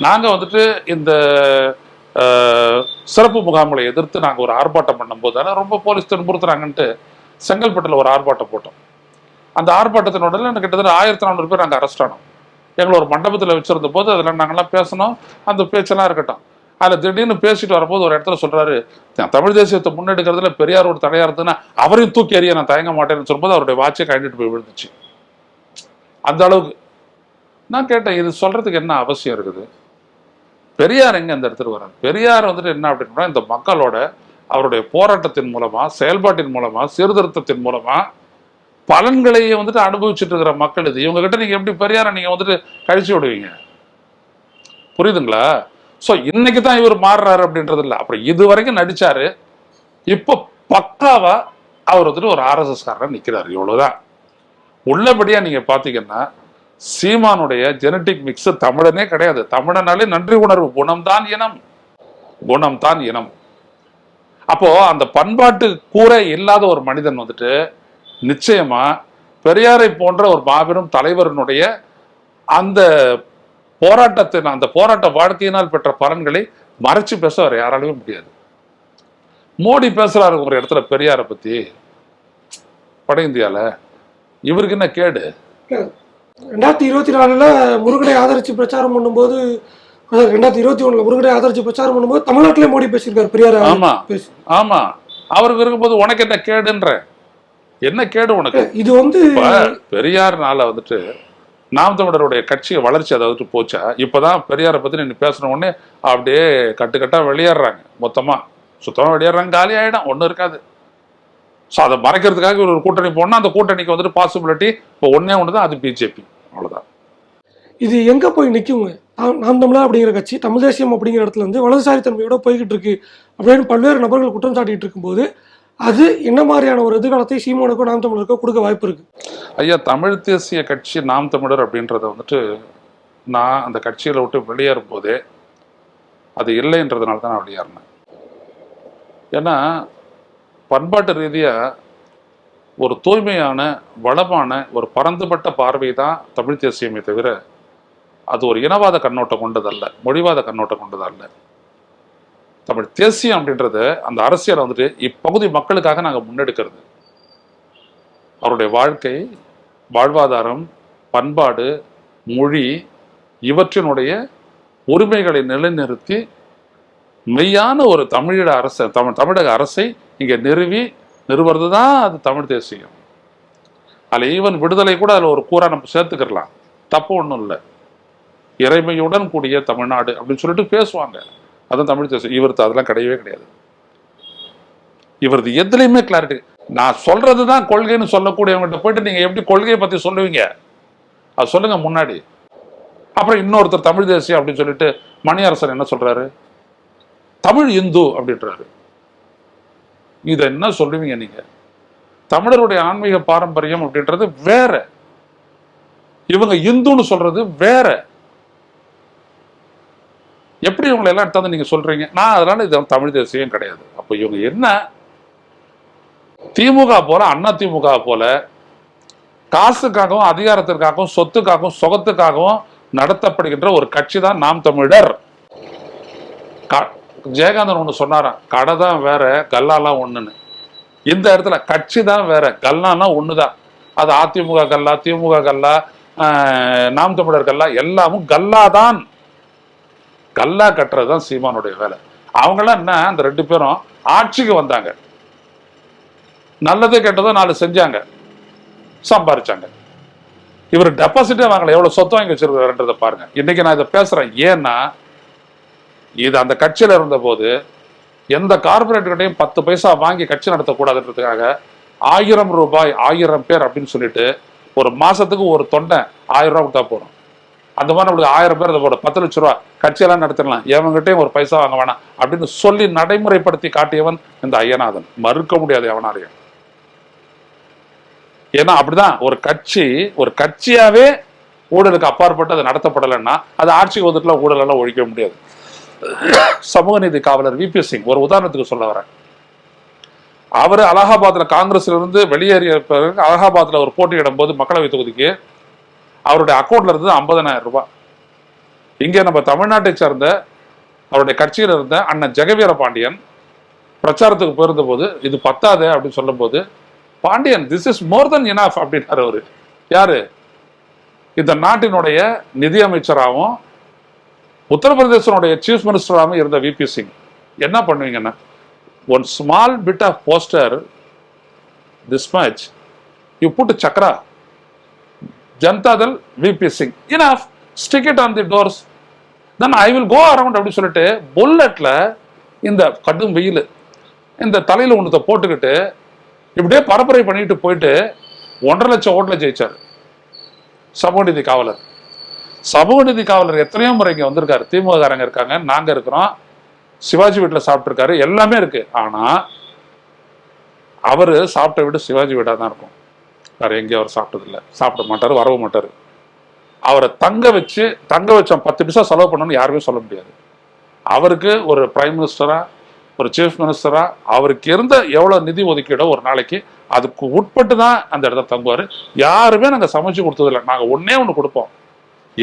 நாங்க வந்துட்டு இந்த சிறப்பு முகாம்களை எதிர்த்து நாங்க ஒரு ஆர்ப்பாட்டம் பண்ணும்போது தானே ரொம்ப போலீஸ் துன்புறுத்துறாங்கன்ட்டு செங்கல்பட்டுல ஒரு ஆர்ப்பாட்டம் போட்டோம். அந்த ஆர்ப்பாட்டத்தினோட கிட்டத்தட்ட ஆயிரத்தி நானூறு பேர் நாங்கள் அரெஸ்ட் ஆனோம். எங்களை ஒரு மண்டபத்தில் வச்சிருந்த போது அதில் நாங்கள்லாம் பேசணும் அந்த பேச்செல்லாம் இருக்கட்டும். அதில் திடீர்னு பேசிட்டு வரும்போது ஒரு இடத்துல சொல்றாரு தமிழ் தேசியத்தை முன்னெடுக்கிறதுல பெரியார் ஒரு தடையா இருந்ததுன்னா அவரையும் தூக்கி எறிய நான் தயங்க மாட்டேன்னு சொல்லும்போது அவருடைய வாட்சை கழட்டிட்டு போய் விழுந்துச்சு. அந்த அளவுக்கு நான் கேட்டேன் இது சொல்றதுக்கு என்ன அவசியம் இருக்குது? பெரியார் எங்க இந்த இடத்துல வர்றாரு பெரியார் வந்துட்டு என்ன அப்படின்னா இந்த மக்களோட அவருடைய போராட்டத்தின் மூலமா செயல்பாட்டின் மூலமா சீர்திருத்தத்தின் மூலமா பலன்களை வந்துட்டு அனுபவிச்சுட்டு இருக்கிற மக்கள் இது. இவங்க கிட்ட நீங்க எப்படி பெரியாரை நீங்க வந்துட்டு கழிச்சு விடுவீங்க? புரியுதுங்களா? ஸோ இன்னைக்கு தான் இவர் மாறுறாரு அப்படின்றது இல்லை. அப்புறம் இது வரைக்கும் நடிச்சாரு. இப்போ பக்காவா அவர் வந்துட்டு ஒரு ஆர்எஸ்எஸ் காரர் நிக்கிறாரு. இவ்வளோதான் உள்ளபடியாக நீங்கள் பார்த்தீங்கன்னா சீமானுடைய ஜெனட்டிக் மிக்ஸ் தமிழனே கிடையாது. தமிழனாலே நன்றி உணர்வு. குணம்தான் இனம். குணம்தான் இனம். அப்போ அந்த பண்பாட்டு கூரை இல்லாத ஒரு மனிதன் வந்துட்டு நிச்சயமா பெரியாரை போன்ற ஒரு மாபெரும் தலைவரினுடைய அந்த போராட்டத்தின் அந்த போராட்ட வாழ்க்கையினால் பெற்ற பலன்களை மறைச்சு பேச வேற யாராலுமே முடியாது. மோடி பேசுறாரு ஒரு இடத்துல பெரியாரை பத்தி. வட இந்தியால. இவருக்கு என்ன கேடு? ரெண்டாயிரத்தி இருபத்தி நாலுல முருகனை ஆதரிச்சு பிரச்சாரம் பண்ணும்போது ரெண்டாயிரத்தி இருபத்தி ஒண்ணுல முருகனை ஆதரிச்சு பிரச்சாரம் பண்ணும்போது தமிழ்நாட்டிலே மோடி பேசியிருக்காரு பெரியார் ஆமா. பேசி. ஆமா. அவருக்கு இருக்கும்போது உனக்கு என்ன கேடுன்ற? என்ன கேடு உனக்கு? இது வந்து பெரியார்னால வந்துட்டு நாம் தமிழருடைய கட்சி வளர்ச்சி அதாவது போச்சா? இப்போதான் பெரியாரை பத்தி நீ பேசின உடனே அப்படியே கட்டுக்கட்டா வெளியேறாங்க. மொத்தமா சுத்தமா வெளியேறாங்க காலி ஆயிடும் ஒன்றும் இருக்காது. ஸோ அதை மறைக்கிறதுக்காக ஒரு கூட்டணி போனால் அந்த கூட்டணிக்கு வந்துட்டு பாசிபிலிட்டி இப்போ ஒன்னே ஒன்று தான் அது பிஜேபி அவ்வளோதான் இது எங்கே போய் நிற்குங்க நாம் நாம் தமிழர் அப்படிங்கிற கட்சி தமிழ் தேசியம் அப்படிங்கிற இடத்துல வந்து வலதுசாரி தன்மையோட போய்கிட்டு இருக்கு அப்படின்னு பல்வேறு நபர்கள் குற்றம் சாட்டிட்டு இருக்கும்போது அது என்ன மாதிரியான ஒரு எதிர்காலத்தை சீமானுக்கோ நாம் தமிழருக்கும் கொடுக்க வாய்ப்பு இருக்கு? ஐயா தமிழ் தேசிய கட்சி நாம் தமிழர் அப்படின்றத வந்துட்டு நான் அந்த கட்சியில விட்டு வெளியேறும் போதே அது இல்லைன்றதுனால தான் நான் வெளியேறினேன். ஏன்னா பண்பாட்டு ரீதியா ஒரு தூய்மையான வளமான ஒரு பரந்துபட்ட பார்வை தான் தமிழ் தேசியமே தவிர அது ஒரு இனவாத கண்ணோட்டம் கொண்டதல்ல மொழிவாத கண்ணோட்டம் கொண்டதல்ல. தமிழ் தேசியம் அப்படின்றது அந்த அரசியலை வந்துட்டு இப்பகுதி மக்களுக்காக நாங்கள் முன்னெடுக்கிறது. அவருடைய வாழ்க்கை வாழ்வாதாரம் பண்பாடு மொழி இவற்றினுடைய உரிமைகளை நிலைநிறுத்தி மெய்யான ஒரு தமிழீழ அரச தமிழ் தமிழக அரசை இங்கே நிறுவி நிறுவுறது தான் அது தமிழ் தேசியம். அதில் ஈவன் விடுதலை கூட அதில் ஒரு கூற நம்ம சேர்த்துக்கிறலாம் தப்பு ஒன்றும் இல்லை. இறைமையுடன் கூடிய தமிழ்நாடு அப்படின்னு சொல்லிட்டு பேசுவாங்க. அதுதான் தமிழ் தேசம் இவருக்கு அதெல்லாம் கிடையவே கிடையாது. இவரது எதுலையுமே கிளாரிட்டி நான் சொல்றது தான் கொள்கைன்னு சொல்லக்கூடியவங்கள்ட்ட போயிட்டு நீங்க எப்படி கொள்கையை பத்தி சொல்லுவீங்க? அது சொல்லுங்க முன்னாடி. அப்புறம் இன்னொருத்தர் தமிழ் தேசியம் அப்படின்னு சொல்லிட்டு மணியரசன் என்ன சொல்றாரு? தமிழ் இந்து அப்படின்றாரு. இதை என்ன சொல்லுவீங்க நீங்க? தமிழருடைய ஆன்மீக பாரம்பரியம் அப்படின்றது வேற. இவங்க இந்துன்னு சொல்றது வேற. எப்படி இவங்களை எல்லாம் எடுத்தாந்து நீங்க சொல்றீங்க? நான் அதனால இது தமிழ் தேசியம் கிடையாது. அப்போ இவங்க என்ன? திமுக போல அண்ணா திமுக போல காசுக்காகவும் அதிகாரத்திற்காகவும் சொத்துக்காகவும் சுகத்துக்காகவும் நடத்தப்படுகின்ற ஒரு கட்சி தான் நாம் தமிழர். க- ஜெயகாந்தன் ஒன்று சொன்னாராம் கடை தான் வேற கல்லாலாம் ஒண்ணுன்னு. இந்த இடத்துல கட்சி தான் வேற கல்லாலாம் ஒண்ணுதான். அது அதிமுக கல்லா திமுக கல்லா நாம் தமிழர் கல்லா எல்லாமும் கல்லா தான் கல்லா கட்டுறது தான் சீமானுடைய வேலை. அவங்களாம் என்ன அந்த ரெண்டு பேரும் ஆட்சிக்கு வந்தாங்க. நல்லது கெட்டதோ நாலு செஞ்சாங்க. சம்பாரிச்சாங்க. இவர் டெபாசிட்டே வாங்கல. எவ்வளவு சொத்து வாங்கி வச்சிருக்காருன்றதை பாருங்க. இன்னைக்கு நான் இதை பேசுறேன். ஏன்னா இது அந்த கட்சியில இருந்தபோது எந்த கார்பரேட்கிட்டையும் பத்து பைசா வாங்கி கட்சி நடத்தக்கூடாதுன்றதுக்காக ஆயிரம் ரூபாய் ஆயிரம் பேர் அப்படின்னு சொல்லிட்டு ஒரு மாசத்துக்கு ஒரு தொண்டை ஆயிரம் ரூபாய் கொடுத்தா போறோம் அந்த மாதிரி நம்மளுக்கு ஆயிரம் பேர் அதை போட பத்து லட்ச ரூபா கட்சியெல்லாம் நடத்திடலாம். எவங்கிட்டையும் ஒரு பைசா வாங்க வேணாம். அப்படின்னு சொல்லி நடைமுறைப்படுத்தி காட்டியவன் இந்த ஐயநாதன். மறுக்க முடியாது எவனாலையும். ஏன்னா அப்படிதான். ஒரு கட்சி ஒரு கட்சியாவே ஊழலுக்கு அப்பாற்பட்டு அது நடத்தப்படலைன்னா அது ஆட்சிக்கு வந்துட்டுல ஊழலெல்லாம் ஒழிக்க முடியாது. சமூக நீதி காவலர் விபி சிங் ஒரு உதாரணத்துக்கு சொல்ல வரேன். அவர் அலகாபாத்ல காங்கிரஸ்ல இருந்து வெளியேறிய பிறகு அலகாபாத்ல ஒரு போட்டியிடும் போது மக்களவை தொகுதிக்கு அவருடைய அக்கௌண்ட்ல இருந்து ஐம்பதனாயிரம் ரூபாய். இங்கே நம்ம தமிழ்நாட்டை சேர்ந்த அவருடைய கட்சியில் இருந்த அண்ணன் ஜெகவீர பாண்டியன் பிரச்சாரத்துக்கு போயிருந்த போது இது பத்தாது அப்படின்னு சொல்லும்போது Pandian this is more than enough அப்படின்னாரு அவரு. யாரு? இந்த நாட்டினுடைய நிதி அமைச்சராகவும் உத்தரப்பிரதேசனுடைய சீஃப் மினிஸ்டராகவும் இருந்த விபி சிங் என்ன பண்ணுவீங்கன்னா one small bit of poster this much you put chakra Janata Dal VP Singh enough stick it on the doors then I will go around அப்படின்னு சொல்லிட்டு புல்லட்ல இந்த கடும் வெயில் இந்த தலையில ஒன்றத்தை போட்டுக்கிட்டு இப்படியே பரப்புரை பண்ணிட்டு போயிட்டு ஒன்றரை லட்சம் ஓட்டில் ஜெயிச்சார். சபோநிதி காவலர். சபோநிதி காவலர் எத்தனையோ முறை இங்கே வந்திருக்காரு. திமுககாரங்க இருக்காங்க நாங்கள் இருக்கிறோம். சிவாஜி வீட்டில் சாப்பிட்ருக்காரு எல்லாமே இருக்கு. ஆனா அவர் சாப்பிட்ட வீடு சிவாஜி வீடாக தான் இருக்கும். வேற எங்கேயும் அவர் சாப்பிட்டதில்ல. சாப்பிட மாட்டார் வரவும் மாட்டார். அவரை தங்க வச்சு தங்க வச்ச பத்து பைசா செலவு பண்ணணும்னு யாருமே சொல்ல முடியாது. அவருக்கு ஒரு பிரைம் மினிஸ்டராக ஒரு சீஃப் மினிஸ்டராக அவருக்கு இருந்த எவ்வளோ நிதி ஒதுக்கீடோ ஒரு நாளைக்கு அதுக்கு உட்பட்டு தான் அந்த இடத்துல தங்குவார். யாருமே நாங்கள் சமைச்சு கொடுத்ததில்ல. நாங்கள் ஒன்றே ஒன்று கொடுப்போம்.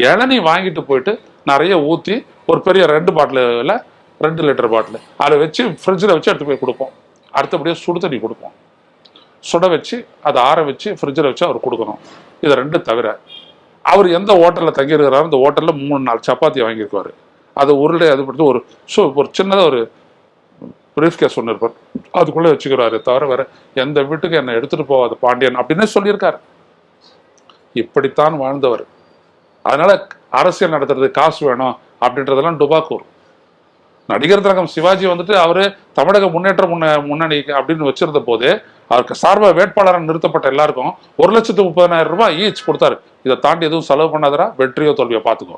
இளநீ வாங்கிட்டு போயிட்டு நிறைய ஊற்றி ஒரு பெரிய ரெண்டு பாட்டிலில் ரெண்டு லிட்டர் பாட்டில் அதை வச்சு ஃப்ரிட்ஜில் வச்சு எடுத்து போய் கொடுப்போம். அடுத்தபடியாக சுடு தண்ணி கொடுப்போம். சுட வச்சு அதை ஆற வச்சு ஃப்ரிட்ஜில் வச்சு அவர் கொடுக்கணும். இதை ரெண்டு தவிர அவர் எந்த ஹோட்டலில் தங்கியிருக்கிறாரோ அந்த ஹோட்டலில் மூணு நாலு சப்பாத்தி வாங்கியிருக்காரு அது உருளை அது படுத்து ஒரு ஸோ ஒரு சின்னதாக ஒரு பிரீஃப் கேஸ் ஒன்று இருப்பார். அதுக்குள்ளே வச்சுக்கிறாரு தவிர வேற எந்த வீட்டுக்கு என்னை எடுத்துகிட்டு போகாது பாண்டியன் அப்படின்னே சொல்லியிருக்காரு. இப்படித்தான் வாழ்ந்தவர். அதனால அரசியல் நடத்துறது காசு வேணும் அப்படின்றதெல்லாம் டுபாக்கூர். நடிகர் திலகம் சிவாஜி வந்துட்டு அவரு தமிழக முன்னேற்ற முன்ன முன்னணி அப்படின்னு வச்சிருந்த போது அவருக்கு சார்பாக வேட்பாளராக நிறுத்தப்பட்ட எல்லாருக்கும் ஒரு லட்சத்து முப்பதாயிரம் ரூபாய் ஈச் கொடுத்தாரு. இதை தாண்டி எதுவும் செலவு பண்ணாதரா வெற்றியோ தோல்வியோ பார்த்துக்கோ.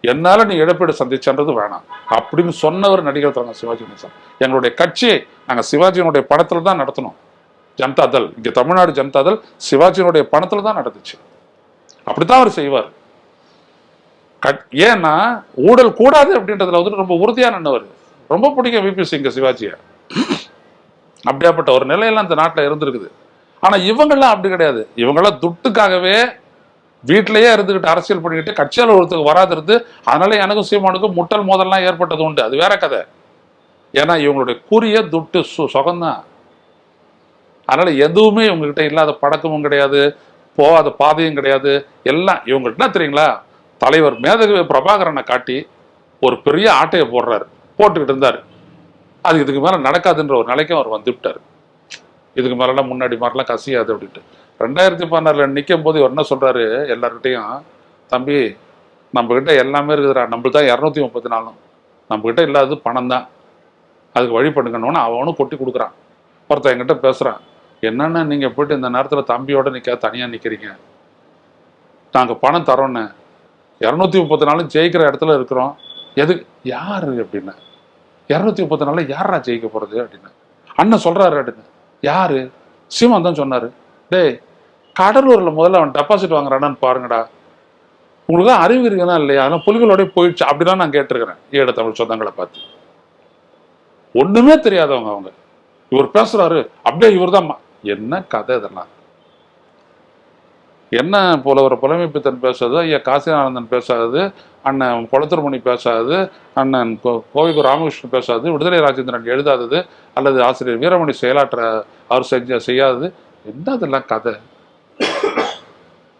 என்னால நீ இழப்பீடு சந்திச்சன்றது வேணாம். அப்படின்னு சொன்னவர் நடிகர் தலைவர் சிவாஜி கணேசன் எங்களுடைய கட்சியை நாங்க சிவாஜியினுடைய பணத்துல தான் நடத்தணும். ஜனதா தள். இங்க தமிழ்நாடு ஜனதா தள் சிவாஜியினுடைய பணத்தில் தான் நடந்துச்சு. அப்படித்தான் அவர் செய்வார். கட்- ஏன்னா ஊழல் கூடாது அப்படின்றதுல வந்து ரொம்ப உறுதியாக நின்னவர். ரொம்ப பிடிக்கும் விபி சிங்க சிவாஜியை. அப்படியாப்பட்ட ஒரு நிலையெல்லாம் இந்த நாட்டில் இருந்திருக்குது. ஆனா இவங்கெல்லாம் அப்படி கிடையாது. இவங்கெல்லாம் துட்டுக்காகவே வீட்டிலேயே இருந்துகிட்டு அரசியல் பண்ணிக்கிட்டு கட்சியால் அலுவலகத்துக்கு வராது இருந்து அதனால எனக்கும் சீமானுக்கும் முட்டல் மோதல்லாம் ஏற்பட்டது உண்டு. அது வேற கதை. ஏன்னா இவங்களுடைய குறிய துட்டு சு சுகம்தான். அதனால எதுவுமே இவங்ககிட்ட இல்லாத பழக்கமும் கிடையாது. போகாத பாதையும் கிடையாது. எல்லாம் இவங்ககிட்ட என்ன தெரியுங்களா? தலைவர் மேதகவி பிரபாகரனை காட்டி ஒரு பெரிய ஆட்டையை போடுறாரு. போட்டுக்கிட்டு இருந்தாரு. அது இதுக்கு மேலே நடக்காதுன்ற ஒரு நிலைக்கும் அவர் வந்துவிட்டார். இதுக்கு மேலலாம் முன்னாடி மாதிரிலாம் கசியாது அப்படின்ட்டு. ரெண்டாயிரத்தி பதினாறுல நிற்கும் போது இவர் என்ன சொல்கிறாரு எல்லார்கிட்டையும் தம்பி நம்மக்கிட்ட எல்லாமே இருக்குதுடா. நம்மளுக்கு தான் இரநூத்தி முப்பத்தி நாலும் நம்மக்கிட்ட இல்லாதது பணம் தான் அதுக்கு வழி பண்ணுங்கன்னு அவனும் கொட்டி கொடுக்குறான். ஒருத்தன் என்கிட்ட பேசுகிறான் என்னென்ன நீங்கள் போயிட்டு இந்த நேரத்தில் தம்பியோட நிற்க தனியாக நிற்கிறீங்க நாங்கள் பணம் தரோன்னு. இரநூத்தி முப்பத்தி நாலு ஜெயிக்கிற இடத்துல இருக்கிறோம். எது யார்? அப்படின்னு. இரநூத்தி முப்பத்தி நாலு யாரா ஜெயிக்க போகிறது அப்படின்னு. அண்ணன் சொல்கிறாரு அப்படின்னு. யார்? சீமான் தான் சொன்னார். டேய் கடலூரில் முதல்ல அவன் டெபாசிட் வாங்குறானான்னு பாருங்கடா. உங்களுக்கு தான் அறிவு இருக்குதா இல்லையா? அதெல்லாம் புலிகளோடய போயிடுச்சு. அப்படிதான் நான் கேட்டிருக்கிறேன். ஈழ தமிழ் சொந்தங்களை பார்த்து ஒண்ணுமே தெரியாதவங்க அவங்க. இவர் பேசுறாரு. அப்படியே இவர் தான் என்ன கதை இதெல்லாம்? என்ன போல ஒரு புலமைப்பித்தன் பேசுறது ஐயா காசிநானந்தன் பேசாது அண்ணன் குளத்துருமணி பேசாது அண்ணன் கோ- கோவிக்கு ராமகிருஷ்ணன் பேசாது விடுதலை ராஜேந்திரன் எழுதாதது அல்லது ஆசிரியர் வீரமணி செயலாற்ற அவர் செஞ்ச செய்யாதது என்ன அதெல்லாம் கதை?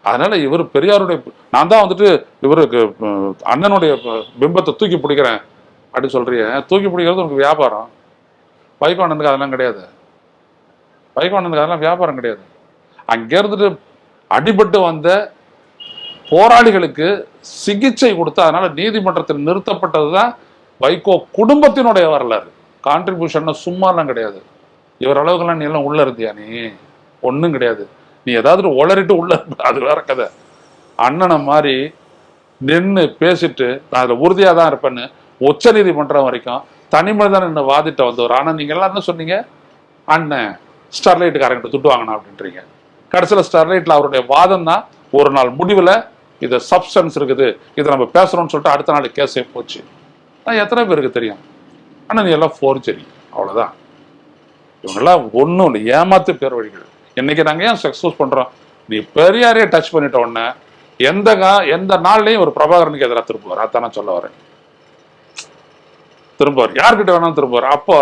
அதனால இவர் பெரியாருடைய நான் தான் வந்துட்டு இவருக்கு அண்ணனுடைய பிம்பத்தை தூக்கி பிடிக்கிறேன் அப்படின்னு சொல்றிய. தூக்கி பிடிக்கிறது உனக்கு வியாபாரம். வைகோண்ணனுக்கு அதெல்லாம் கிடையாது. வைகோண்ணனுக்கு அதெல்லாம் வியாபாரம் கிடையாது. அங்கே இருந்துட்டு அடிபட்டு வந்த போராளிகளுக்கு சிகிச்சை கொடுத்து அதனால நீதிமன்றத்தில் நிறுத்தப்பட்டது தான் வைகோ குடும்பத்தினுடைய வரலாறு. கான்ட்ரிபியூஷன் சும்மாலாம் கிடையாது. இவர் அளவுக்குலாம் நீ எல்லாம் உள்ள இருந்தியா நீ? ஒன்றும் கிடையாது. நீ ஏதாவது உளறிட்டு உள்ள அது வேற கதை. அண்ணனை மாதிரி நின்று பேசிட்டு நான் அதில் உறுதியாக தான் இருப்பேன்னு உச்ச நீதிமன்றம் வரைக்கும் தனி மனிதன் நின்று வாதிட்ட வந்தவர். ஆனால் நீங்கள் எல்லாம் என்ன சொன்னீங்க? அண்ணன் ஸ்டெர்லைட்டுக்காரங்கிட்ட துட்டு வாங்கினா அப்படின்றீங்க. கடைசியில் ஸ்டெர்லைட்டில் அவருடைய வாதம் தான் ஒரு நாள் முடிவில் இது சப்ஸ்டன்ஸ் இருக்குது இதை நம்ம பேசுகிறோம்னு சொல்லிட்டு அடுத்த நாள் கேஸே போச்சு. நான் எத்தனை பேருக்கு தெரியும்? ஆனால் நீ எல்லாம் ஃபோர்ஜரி அவ்வளோதான் இவங்கெல்லாம் ஒன்றும் இல்லை. ஏமாத்து பேர் வழிகள். இன்னைக்கு நாங்கள் ஏன் சக்ஸஸ் பண்ணுறோம் நீ பெரியாரே டச் பண்ணிட்ட உடனே எந்த கா எந்த நாள்லையும் ஒரு பிரபாகரனுக்கு எதிராக திரும்புவார். அதான் நான் சொல்ல வரேன். திரும்புவார். யார்கிட்ட வேணாலும் திரும்புவார். அப்போ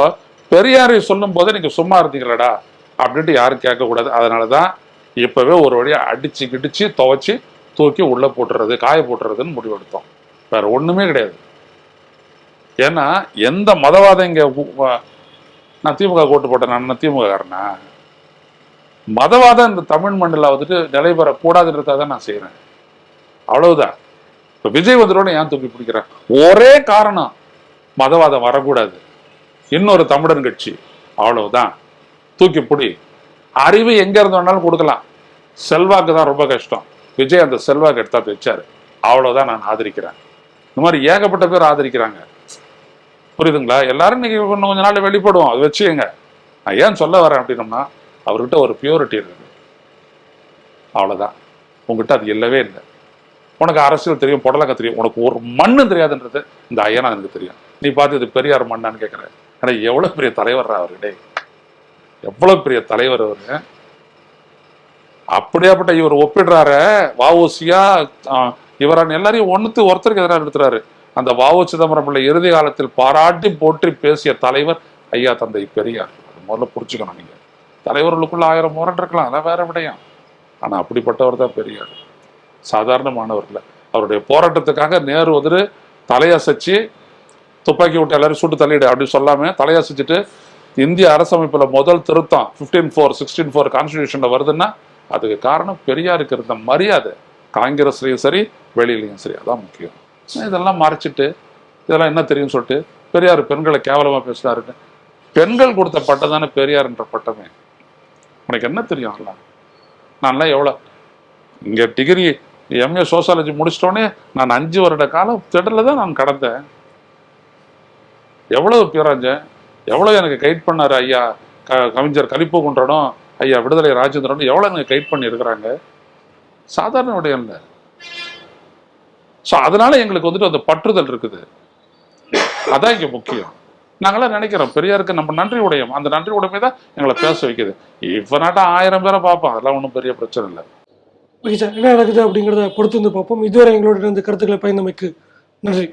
பெரியாரை சொல்லும் போதே நீங்க சும்மா இருந்தீங்களடா அப்படின்ட்டு யாரும் கேட்கக்கூடாது. அதனால தான் இப்போவே ஒரு வழியாக அடித்து கிடிச்சு துவச்சி தூக்கி உள்ளே போட்டுறது காய போட்டுறதுன்னு முடிவெடுத்தோம் வேறு ஒன்றுமே கிடையாது. ஏன்னா எந்த மதவாதம் இங்கே நான் திமுக கோட்டு போட்டேன் நான் திமுககாரனா மதவாதம் இந்த தமிழ் மண்ணில் வந்துட்டு நிலைபெறக்கூடாதுன்றதாக தான் நான் செய்கிறேன் அவ்வளவுதான். இப்போ விஜய் வந்துட்டோட ஏன் தூக்கி பிடிக்கிறேன்? ஒரே காரணம் மதவாதம் வரக்கூடாது. இன்னொரு தமிழன் கட்சி. அவ்வளவுதான். தூக்கி பிடி. அறிவு எங்க இருந்து வேணாலும் கொடுக்கலாம். செல்வாக்கு தான் ரொம்ப கஷ்டம். விஜய் அந்த செல்வாக்கு எடுத்தா வச்சாரு அவ்வளவுதான் நான் ஆதரிக்கிறேன். இந்த மாதிரி ஏகப்பட்ட பேர் ஆதரிக்கிறாங்க. புரியுதுங்களா? எல்லாரும் இன்னைக்கு இன்னும் கொஞ்ச நாள் வெளிப்படுவோம். அது வச்சுக்கங்க. நான் ஏன் சொல்ல வரேன் அப்படின்னம்னா அவர்கிட்ட ஒரு பியூரிட்டி இருக்கு. அவ்வளவுதான். உங்ககிட்ட அது இல்லவே இல்லை. உனக்கு அரசியல் தெரியும் புடலக்க தெரியும். உனக்கு ஒரு மண்ணு தெரியாதுன்றது இந்த ஐயனா எனக்கு தெரியும். நீ பார்த்து இது பெரியார் மண்ணான்னு கேட்குற ஆனா எவ்வளவு பெரிய தலைவர் அவர்கிட்டே எவ்வளவு பெரிய தலைவர் அவரு? அப்படியாப்பட்ட இவர் ஒப்பிடுறாரு வாவோசியா இவரான் எல்லாரையும் ஒண்ணுத்து ஒருத்தருக்கு எதிராக நிறுத்துறாரு அந்த வாவோ சிதம்பரம் பிள்ளை இறுதி காலத்தில் பாராட்டி போற்றி பேசிய தலைவர் ஐயா தந்தை பெரியார். அது முதல்ல புரிச்சுக்கணும் நீங்க. தலைவர்களுக்குள்ள ஆயிரம் முரண் இருக்கலாம் அதான் வேற விடையும். ஆனா அப்படிப்பட்டவர் தான் பெரியார். சாதாரணமானவர் அவருடைய போராட்டத்துக்காக நேரு வந்துட்டு தலையசைச்சு துப்பாக்கி விட்டு எல்லாரும் சுட்டு தள்ளிடு அப்படின்னு சொல்லாம தலையசைச்சிட்டு இந்திய அரசமைப்புல முதல் திருத்தம் 15 ஃபோர் சிக்ஸ்டீன் ஃபோர் கான்ஸ்டியூஷன்ல வருதுன்னா அதுக்கு காரணம் பெரியாருக்கு இருந்த மரியாதை காங்கிரஸ்லயும் சரி வெளியிலையும் சரி அதான் முக்கியம். இதெல்லாம் மறைச்சிட்டு இதெல்லாம் என்ன தெரியும் சொல்லிட்டு பெரியார் பெண்களை கேவலமா பேசினாருன்னு. பெண்கள் கொடுத்த பட்டம் தானே பெரியார்ன்ற பட்டமே. உனக்கு என்ன தெரியும் அதெல்லாம்? நான்லாம் எவ்வளோ இங்கே டிகிரி எம்ஏ சோசியாலஜி முடிச்சிட்டோன்னே நான் அஞ்சு வருட காலம் திடலில் தான் நான் கடந்தேன். எவ்வளவு பேராஞ்சேன்? எவ்வளோ எனக்கு கைட் பண்ணார் ஐயா? க கவிஞர் கலிப்பு குன்றனும் ஐயா விடுதலை ராஜேந்திரனும் எவ்வளோ எனக்கு கைட் பண்ணி இருக்கிறாங்க சாதாரண விடயம் இல்லை ஸோ அதனால எங்களுக்கு வந்துட்டு அந்த பற்றுதல் இருக்குது. அதான் இங்கே முக்கியம். நாங்களாம் நினைக்கிறோம் பெரியாருக்கு நம்ம நன்றி உடையம். அந்த நன்றி உடைமை தான் எங்களை பேச வைக்குது. இப்போ நாட்டா ஆயிரம் பேரை பார்ப்போம். அதெல்லாம் ஒன்றும் பெரிய பிரச்சனை இல்லை. ஓகே சார் என்ன நடக்குது அப்படிங்கிறத பொறுத்து வந்து பார்ப்போம். இதுவரை எங்களோட இருந்து கருத்துக்களை பயந்தமைக்கு நன்றி.